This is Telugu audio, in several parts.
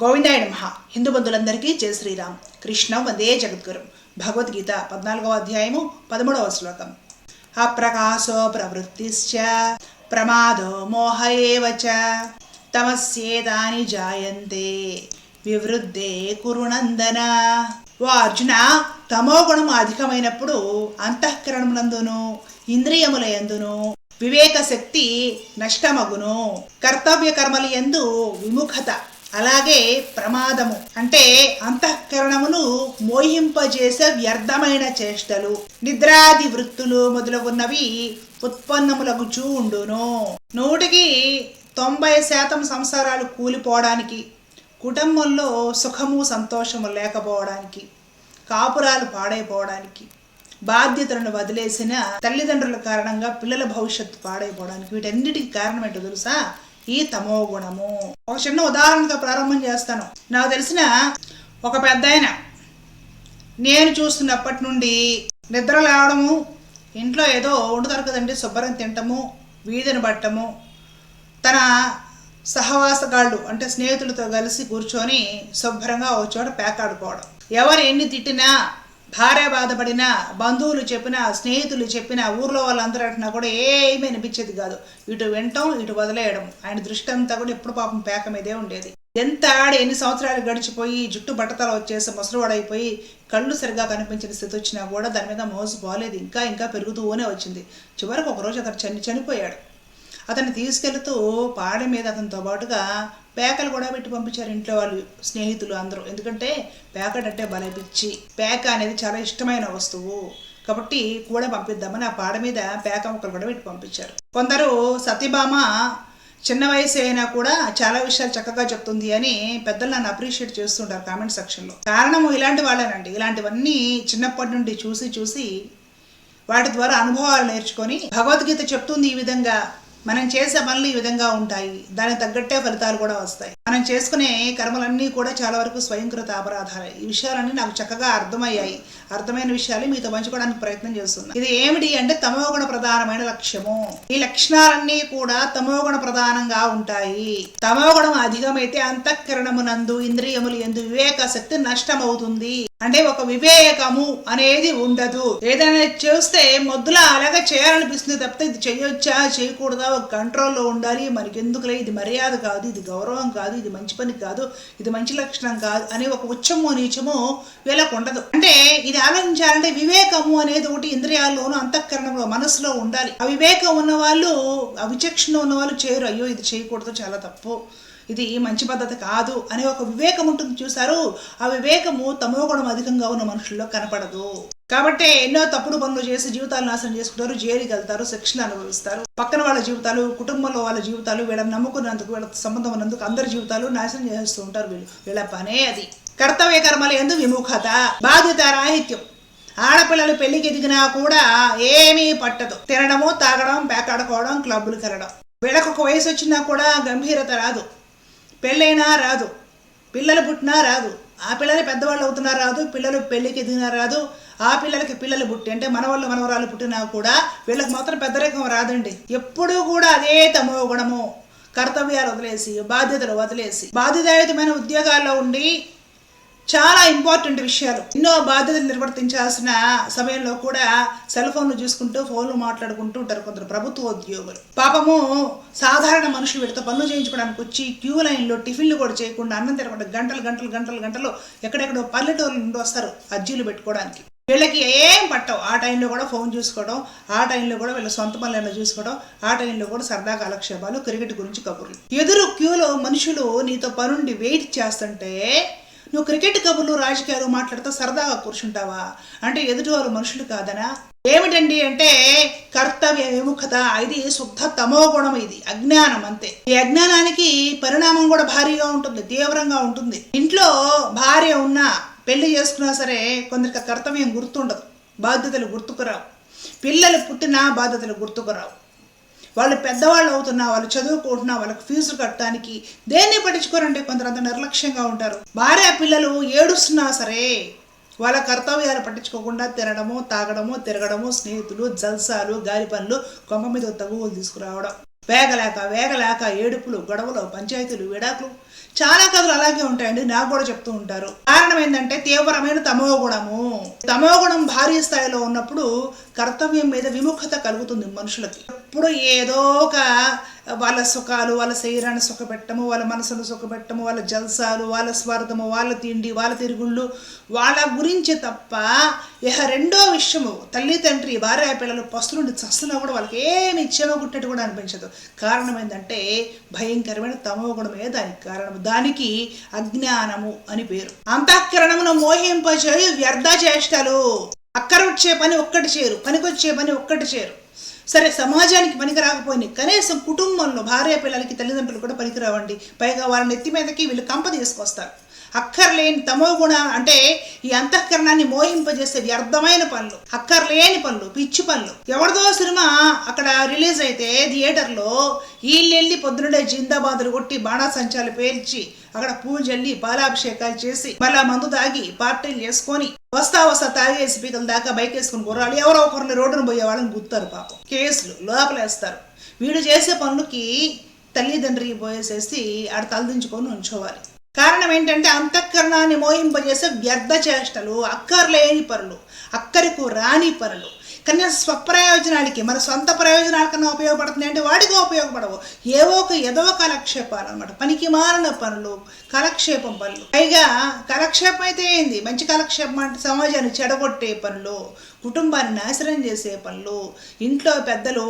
గోవిందాయ నమ. హిందూ బంధులందరికీ జయ శ్రీరామ్. కృష్ణ వందే జగద్గురు. భగవద్గీత పద్నాలుగవ అధ్యాయము పదమూడవ శ్లోకం. అప్రకాశో ప్రవృత్తిశ్చ ప్రమాదో మోహ ఏవ చ జాయంతే వివృద్ధే కురునందన. ఓ అర్జున తమో గుణము అధికమైనప్పుడు అంతఃకరణమునందును ఇంద్రియముల యందును వివేక శక్తి నష్టమగును కర్తవ్య కర్మల యందు విముఖత అలాగే ప్రమాదము. అంటే అంతఃకరణమును మోహింపజేసే వ్యర్థమైన చేష్టలు నిద్రాది వృత్తులు మొదలగున్నవి ఉత్పన్నములకు చూండును నూటికి తొంభై శాతం సంసారాలు కూలిపోవడానికి కుటుంబంలో సుఖము సంతోషము లేకపోవడానికి కాపురాలు పాడైపోవడానికి బాధ్యతలను వదిలేసిన తల్లిదండ్రుల కారణంగా పిల్లల భవిష్యత్తు పాడైపోవడానికి వీటన్నిటికీ కారణం ఏంటో తెలుసా? ఈ తమో గుణము. ఒక చిన్న ఉదాహరణతో ప్రారంభం చేస్తాను. నాకు తెలిసిన ఒక పెద్ద ఆయన నేను చూస్తున్నప్పటి నుండి నిద్ర లేవడము ఇంట్లో ఏదో వండుతారు కదండి శుభ్రం తింటము వీధిని పట్టము. తన సహవాసగాళ్ళు అంటే స్నేహితులతో కలిసి కూర్చొని శుభ్రంగా ఒక చోట పేకాడుకోవడం. ఎవరు ఎన్ని తిట్టినా భార్య బాధపడినా బంధువులు చెప్పిన స్నేహితులు చెప్పిన ఊర్లో వాళ్ళందరూ అంటున్నా కూడా ఏమీ అనిపించేది కాదు. ఇటు వినటం ఇటు వదిలేయడం. ఆయన దృష్టి అంతా కూడా ఎప్పుడు పాపం పేక మీదే ఉండేది. ఎంత ఆడి ఎన్ని సంవత్సరాలు గడిచిపోయి జుట్టు బట్టతల వచ్చేసి ముసలివాడైపోయి కళ్ళు సరిగా కనిపించిన స్థితి వచ్చినా కూడా దాని మీద మోసు పోలేదు ఇంకా ఇంకా పెరుగుతూనే వచ్చింది. చివరికి ఒకరోజు అతను చని చనిపోయాడు. అతన్ని తీసుకెళ్తూ పాడ మీద అతనితో పాటుగా పేకలు కూడా పెట్టి పంపించారు ఇంట్లో వాళ్ళు స్నేహితులు అందరూ. ఎందుకంటే పేకడంటే భలే పిచ్చి. పేక అనేది చాలా ఇష్టమైన వస్తువు. కాబట్టి కూడా పంపిద్దామని ఆ పాడ మీద పేక ముక్కలు కూడా పెట్టి పంపించారు. కొందరు సత్యభామ చిన్న వయసు అయినా కూడా చాలా విషయాలు చక్కగా చెప్తుంది అని పెద్దలు నన్ను అప్రిషియేట్ చేస్తుంటారు కామెంట్ సెక్షన్లో కారణము ఇలాంటి వాళ్ళేనండి. ఇలాంటివన్నీ చిన్నప్పటి నుండి చూసి చూసి వాటి ద్వారా అనుభవాలు నేర్చుకొని భగవద్గీత చెప్తుంది ఈ విధంగా. మనం చేసే పనులు ఈ విధంగా ఉంటాయి. దానికి తగ్గట్టే ఫలితాలు కూడా వస్తాయి. మనం చేసుకునే కర్మలన్నీ కూడా చాలా వరకు స్వయంకృత అపరాధాలే. ఈ విషయాలన్నీ నాకు చక్కగా అర్థమయ్యాయి. అర్థమైన విషయాలు మీతో పంచుకోవడానికి ప్రయత్నం చేస్తున్నా ఇది ఏమిటి అంటే తమోగుణ ప్రధానమైన లక్ష్యము. ఈ లక్షణాలన్నీ కూడా తమోగుణ ప్రధానంగా ఉంటాయి. తమోగుణం అధికమైతే అంతఃకరణమునందు ఇంద్రియములు ఎందు వివేక శక్తి నష్టమవుతుంది. అంటే ఒక వివేకము అనేది ఉండదు. ఏదైనా చేస్తే మొద్దులా అలాగే చేయాలనిపిస్తుంది తప్పితే ఇది చేయొచ్చా చేయకూడదా ఒక కంట్రోల్లో ఉండాలి. మనకి ఎందుకులే ఇది మర్యాద కాదు ఇది గౌరవం కాదు ఇది మంచి పని కాదు ఇది మంచి లక్షణం కాదు అనే ఒక ఉచ్చము నీచము వీళ్ళకు ఉండదు. అంటే ఇది ఆలోచించాలంటే వివేకము అనేది ఒకటి ఇంద్రియాల్లోనూ అంతఃకరణంలో మనసులో ఉండాలి. ఆ వివేకం ఉన్న వాళ్ళు ఆ విచక్షణ ఉన్న వాళ్ళు చేయరు. అయ్యో ఇది చేయకూడదు చాలా తప్పు. ఇది మంచి పద్ధతి కాదు అనే ఒక వివేకం ఉంటుంది చూసారు ఆ వివేకము తమో గుణం అధికంగా ఉన్న మనుషుల్లో కనపడదు. కాబట్టి ఎన్నో తప్పుడు పనులు చేసి జీవితాలు నాశనం చేసుకుంటారు జైలుకి వెళ్తారు శిక్షణ అనుభవిస్తారు. పక్కన వాళ్ళ జీవితాలు కుటుంబంలో వాళ్ళ జీవితాలు వీళ్ళని నమ్ముకున్నందుకు వీళ్ళ సంబంధం ఉన్నందుకు అందరి జీవితాలు నాశనం చేస్తూ ఉంటారు వీళ్ళు. వీళ్ళ పనే అది. కర్తవ్య కర్మల ఎందు విముఖత బాధ్యత రాహిత్యం. ఆడపిల్లలు పెళ్ళికి ఎదిగినా కూడా ఏమీ పట్టదు. తినడము తాగడం పేకాడుకోవడం క్లబ్బులకు వెళ్ళడం వీళ్ళకు ఒక వయసు వచ్చినా కూడా గంభీరత రాదు. పెళ్ళైనా రాదు. పిల్లలు పుట్టినా రాదు. ఆ పిల్లలు పెద్దవాళ్ళు అవుతున్నా రాదు. పిల్లలు పెళ్ళికి ఎదిగినా రాదు. ఆ పిల్లలకి పిల్లలు పుట్టి అంటే మనవాళ్ళు మనవరాలు పుట్టినా కూడా వీళ్ళకి మాత్రం పెద్దరికం రాదండి. ఎప్పుడూ కూడా అదే తమో గుణము. కర్తవ్యాలు వదిలేసి బాధ్యతలు వదిలేసి బాధ్యతాయుతమైన ఉద్యోగాల్లో ఉండి చాలా ఇంపార్టెంట్ విషయాలు. ఎన్నో బాధ్యతలు నిర్వర్తించాల్సిన సమయంలో కూడా సెల్ ఫోన్లు చూసుకుంటూ ఫోన్లు మాట్లాడుకుంటూ ఉంటారు కొందరు ప్రభుత్వ ఉద్యోగులు. పాపము సాధారణ మనుషులు వీటితో పనులు చేయించుకోవడానికి వచ్చి క్యూ లైన్లో టిఫిన్లు కూడా చేయకుండా అన్నం తినకుండా గంటలు గంటలు గంటలు గంటలు ఎక్కడెక్కడో పల్లెటూరు నుండి వస్తారు అర్జీలు పెట్టుకోవడానికి. వీళ్ళకి ఏం పట్టవు. ఆ టైంలో కూడా ఫోన్ చూసుకోవడం ఆ టైంలో కూడా వీళ్ళ సొంత పనులను చూసుకోవడం ఆ టైంలో కూడా సరదా కాలక్షేపాలు క్రికెట్ గురించి కబుర్లు. ఎదురు క్యూలో మనుషులు నీతో పనుండి వెయిట్ చేస్తుంటే నువ్వు క్రికెట్ కబుర్లు రాజకీయాలు మాట్లాడుతూ సరదాగా కూర్చుంటావా? అంటే ఎదుటి మనుషులు కాదనా? ఏమిటండి అంటే కర్తవ్య విముఖత ఇది శుద్ధ తమో గుణం ఇది అజ్ఞానం అంతే. ఈ అజ్ఞానానికి పరిణామం కూడా భారీగా ఉంటుంది తీవ్రంగా ఉంటుంది. ఇంట్లో భార్య ఉన్నా పెళ్ళి చేసుకున్నా సరే కొందరికి కర్తవ్యం గుర్తుండదు బాధ్యతలు గుర్తుకురావు పిల్లలు పుట్టినా బాధ్యతలు గుర్తుకురావు వాళ్ళు పెద్దవాళ్ళు అవుతున్నా వాళ్ళు చదువుకుంటున్నా వాళ్ళకి ఫీజు కట్టడానికి దేన్ని పట్టించుకోరంటే కొందరు అంత నిర్లక్ష్యంగా ఉంటారు. భార్య పిల్లలు ఏడుస్తున్నా సరే వాళ్ళ కర్తవ్యాలు పట్టించుకోకుండా తినడము తాగడము తిరగడము స్నేహితులు జల్సాలు గాలి పనులు కొమ్మ మీద తగువులు తీసుకురావడం. వేగలేక వేగలేక ఏడుపులు గొడవలు పంచాయతీలు విడాకులు. చాలా కథలు అలాగే ఉంటాయండి నాకు కూడా చెప్తూ ఉంటారు. కారణం ఏంటంటే తీవ్రమైన తమో గుణము తమో గుణం భారీ స్థాయిలో ఉన్నప్పుడు కర్తవ్యం మీద విముఖత కలుగుతుంది మనుషులకి. ఎప్పుడు ఏదో ఒక వాళ్ళ సుఖాలు వాళ్ళ శరీరాన్ని సుఖపెట్టము వాళ్ళ మనసును సుఖపెట్టము వాళ్ళ జల్సాలు వాళ్ళ స్వార్థము వాళ్ళ తిండి వాళ్ళ తిరుగుళ్ళు వాళ్ళ గురించి తప్ప ఇహ రెండో విషయము తల్లి తండ్రి భార్య పిల్లలు పస్తులుండి చస్తున్నా కూడా వాళ్ళకి ఏమి ఇచ్చేమో గుట్టట్టు కూడా అనిపించదు. కారణం ఏంటంటే భయంకరమైన తమో గుణమే దానికి కారణం. దానికి అజ్ఞానము అని పేరు. అంతఃకరణమును మోహింపచేయు వ్యర్థ చేష్టలు. అక్కరొచ్చే పని ఒక్కటి చేరు పనికొచ్చే పని ఒక్కటి చేరు. సరే సమాజానికి పనికి రాకపోయినాయి కనీసం కుటుంబంలో భార్య పిల్లలకి తల్లిదండ్రులు కూడా పనికి రావండి. పైగా వాళ్ళ నెత్తి మీదకి వీళ్ళు కంప తీసుకొస్తారు. అక్కర్లేని తమో గుణ అంటే ఈ అంతఃకరణాన్ని మోహింపజేసే వ్యర్థమైన పనులు అక్కర్లేని పనులు పిచ్చి పనులు. ఎవరిదో సినిమా అక్కడ రిలీజ్ అయితే థియేటర్లో వీళ్ళెళ్ళి పొద్దున్నే జిందాబాదులు కొట్టి బాణాసంచాలు పేల్చి అక్కడ పూజల్లి బాలాభిషేకాలు చేసి మళ్ళా మందు తాగి పార్టీలు చేసుకొని వస్తా వస్తా తాగేసి పీకల దాకా బైక్ వేసుకుని కుర్రాళ్ళు ఎవరో ఒకరిని రోడ్డును పోయే వాళ్ళని గుర్తారు పాపం. కేసులు లోపలేస్తారు. వీడు చేసే పనులకి తల్లిదండ్రికి పోయేసేసి ఆడ తలదించుకొని ఉంచోవాలి కారణం ఏంటంటే అంతఃకరణాన్ని మోహింపజేసే వ్యర్థ చేష్టలు అక్కర్లేని పనులు అక్కరకు రాని పనులు. కనీసం స్వప్రయోజనాలకి మన సొంత ప్రయోజనాలకన్నా ఉపయోగపడుతుంది ఉపయోగపడుతున్నాయి అంటే వాటికి ఉపయోగపడవు. ఏవో ఒక ఏదో కాలక్షేపాలు అనమాట పనికి మారిన పనులు కాలక్షేపం పనులు. పైగా కాలక్షేపం అయితే ఏంది? మంచి కాలక్షేపం అంటే సమాజాన్ని చెడగొట్టే పనులు కుటుంబాన్ని నాశనం చేసే పనులు ఇంట్లో పెద్దలు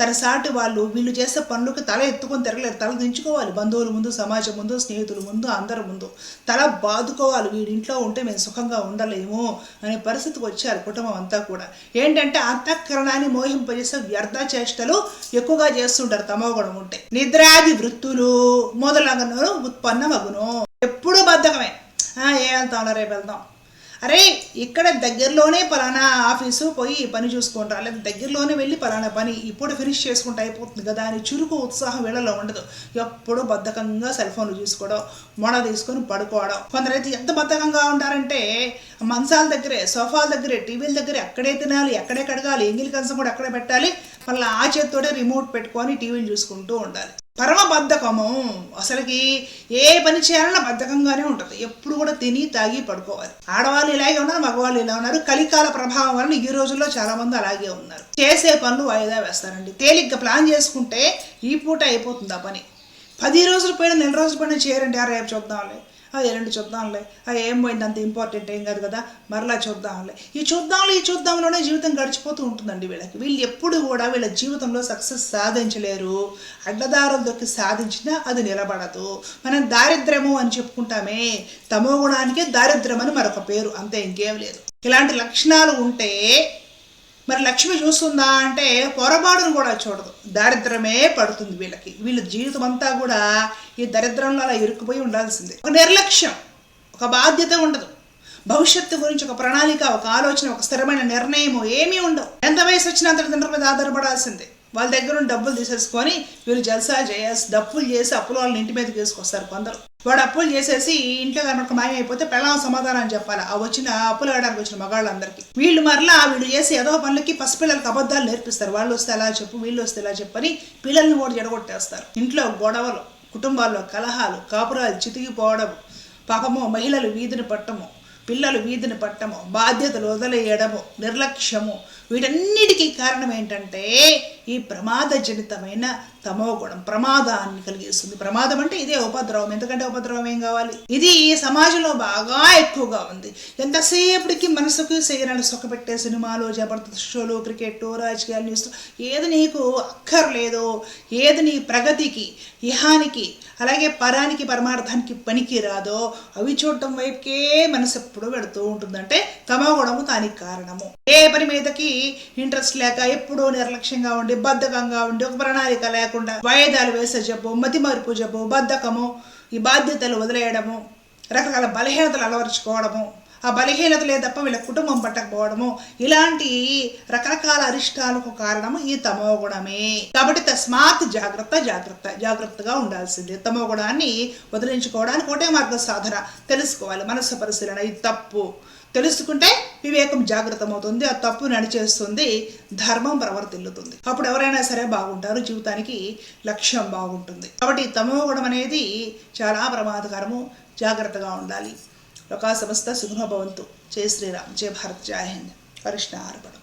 తరసాటి వాళ్ళు వీళ్ళు చేసే పనులకు తల ఎత్తుకొని తిరగలేరు. తల దించుకోవాలి. బంధువుల ముందు సమాజం ముందు స్నేహితుల ముందు అందరి ముందు. తల బాదుకోవాలి. వీడి ఇంట్లో ఉంటే మేము సుఖంగా ఉండలేము అనే పరిస్థితికి వచ్చారు కుటుంబం అంతా కూడా. ఏంటంటే అంతఃకరణాన్ని మోహింపజేసే వ్యర్థ చేష్టలు ఎక్కువగా చేస్తుంటారు తమోగుణం ఉంటే. నిద్రాది వృత్తులు మొదలగును ఉత్పన్నమగును. ఎప్పుడూ బద్ధకమే. ఏ వెళ్తాం రేపు వెళ్దాం. అరే ఇక్కడ దగ్గరలోనే పలానా ఆఫీసు పోయి పని చూసుకుంటా లేదా దగ్గరలోనే వెళ్ళి పలానా పని ఇప్పుడు ఫినిష్ చేసుకుంటే అయిపోతుంది కదా అని చురుకు ఉత్సాహం వీళ్ళలో ఉండదు. ఎప్పుడూ బద్ధకంగా సెల్ ఫోన్లు చూసుకోవడం మొడ తీసుకొని పడుకోవడం. కొందరైతే ఎంత బద్ధకంగా ఉంటారంటే మంచాల దగ్గరే సోఫాల దగ్గరే టీవీల దగ్గరే అక్కడే తినాలి ఎక్కడే కడగాలి ఎంగిలి కంచం కూడా అక్కడే పెట్టాలి. మళ్ళీ ఆ చేతితోటే రిమోట్ పెట్టుకొని టీవీలు చూసుకుంటూ ఉండాలి. పరమ బద్ధకము. అసలుకి ఏ పని చేయాలన్నా బద్ధకంగానే ఉంటుంది. ఎప్పుడు కూడా తిని తాగి పడుకోవాలి. ఆడవాళ్ళు ఇలాగే ఉన్నారు మగవాళ్ళు ఇలా ఉన్నారు. కలికాల ప్రభావం వలన ఈ రోజుల్లో చాలా మంది అలాగే ఉన్నారు. చేసే పనులు వాయిదా వేస్తారండి. తేలిగ్గా ప్లాన్ చేసుకుంటే ఈ పూట అయిపోతుంది ఆ పని. పది రోజులు పోయిన నెల రోజులు పైన చేయరండి ఆ రేపు చూద్దాంలే. ఆ ఎల్లుండి చూద్దాంలే. అది ఏం పోయింది అంత ఇంపార్టెంట్ ఏం కాదు కదా? మరలా చూద్దాంలే. ఈ చూద్దాంలే ఈ చూద్దాంలోనే జీవితం గడిచిపోతూ ఉంటుందండి వీళ్ళకి. వీళ్ళు ఎప్పుడు కూడా వీళ్ళ జీవితంలో సక్సెస్ సాధించలేరు. అడ్డదారులతోకి సాధించినా అది నిలబడదు. మనం దారిద్ర్యము అని చెప్పుకుంటామే. తమో గుణానికి దారిద్ర్యం అని మరొక పేరు. అంతే ఇంకేం లేదు. ఇలాంటి లక్షణాలు ఉంటే మరి లక్ష్మి చూస్తుందా అంటే పొరపాటును కూడా చూడదు. దారిద్రమే పడుతుంది వీళ్ళకి. వీళ్ళ జీవితం అంతా కూడా ఈ దరిద్రంలో అలా ఇరుక్కుపోయి ఉండాల్సిందే. ఒక నిర్లక్ష్యం ఒక బాధ్యత ఉండదు. భవిష్యత్తు గురించి ఒక ప్రణాళిక ఒక ఆలోచన ఒక స్థిరమైన నిర్ణయం ఏమీ ఉండవు. ఎంత వయసు వచ్చినా తల్లిదండ్రుల మీద ఆధారపడాల్సిందే. వాళ్ళ దగ్గర నుండి డబ్బులు తీసేసుకొని వీళ్ళు జల్సా చేయాల్సి డబ్బులు చేసి అప్పులు వాళ్ళని ఇంటి మీదకి తీసుకొస్తారు కొందరు. వాడు అప్పులు చేసేసి ఇంట్లో కనుక మాయమైపోతే పెళ్ళాం సమాధానం చెప్పాలి. ఆ వచ్చిన అప్పులు వేయడానికి వచ్చిన మగాళ్ళందరికీ. వీళ్ళు మరలా వీళ్ళు చేసి ఏదో పనులకి పసిపిల్లలకి అబద్ధాలు నేర్పిస్తారు. వాళ్ళు వస్తే ఎలా చెప్పు వీళ్ళు వస్తే ఎలా చెప్పని పిల్లల్ని కూడా జడగొట్టేస్తారు ఇంట్లో గొడవలు కుటుంబాల్లో కలహాలు కాపురాలు చితికిపోవడము పాపము మహిళలు వీధిని పట్టము పిల్లలు వీధిని పట్టము బాధ్యతలు వదిలేయడము నిర్లక్ష్యము వీటన్నిటికీ కారణం ఏంటంటే ఈ ప్రమాదజనితమైన తమో గుణం ప్రమాదాన్ని కలిగిస్తుంది. ప్రమాదం అంటే ఇదే ఉపద్రవం. ఎందుకంటే ఉపద్రవం ఏం కావాలి? ఇది ఈ సమాజంలో బాగా ఎక్కువగా ఉంది. ఎంతసేపటికి మనసుకు శరీరాన్ని సుఖపెట్టే సినిమాలు జబర్దస్త్ షోలు క్రికెట్ రాజకీయాలు న్యూస్ ఏది నీకు అక్కర్లేదో ఏది నీ ప్రగతికి ఇహానికి అలాగే పరానికి పరమార్థానికి పనికి రాదో అవి చూడటం వైపుకే మనసు ఎప్పుడు పెడుతూ ఉంటుందంటే తమోగుణము దానికి కారణము. ఏ పని మీదకి ఇంట్రెస్ట్ లేక ఎప్పుడూ నిర్లక్ష్యంగా ఉండి బద్ధకంగా ఉండి ఒక ప్రణాళిక లేక లేకుండా వాయిదాలు వేసే జబ్బు మతి మార్పు జబ్బు బద్ధకము ఈ బాధ్యతలు వదిలేయడము రకరకాల బలహీనతలు అలవరుచుకోవడము ఆ బలహీనతలే తప్ప వీళ్ళ కుటుంబం పట్టకపోవడము ఇలాంటి రకరకాల అరిష్టాలకు కారణము ఈ తమో గుణమే కాబట్టి తస్మాత్ జాగ్రత్త జాగ్రత్త జాగ్రత్తగా ఉండాల్సింది. తమో గుణాన్ని వదిలించుకోవడానికి ఒకటే మార్గ సాధన తెలుసుకోవాలి మనసు పరిశీలన. ఇది తప్పు. తెలుసుకుంటే వివేకం జాగ్రత్తమవుతుంది ఆ తప్పు నడిచేస్తుంది ధర్మం ప్రవర్తిల్లుతుంది. అప్పుడు ఎవరైనా సరే బాగుంటారు జీవితానికి లక్ష్యం బాగుంటుంది. కాబట్టి తమో గుణం అనేది చాలా ప్రమాదకరము జాగ్రత్తగా ఉండాలి. లోకా సమస్త సుగుణభవంతు జయ శ్రీరామ్. జయ భారత్. జయ హింద్. కృష్ణ అర్పణం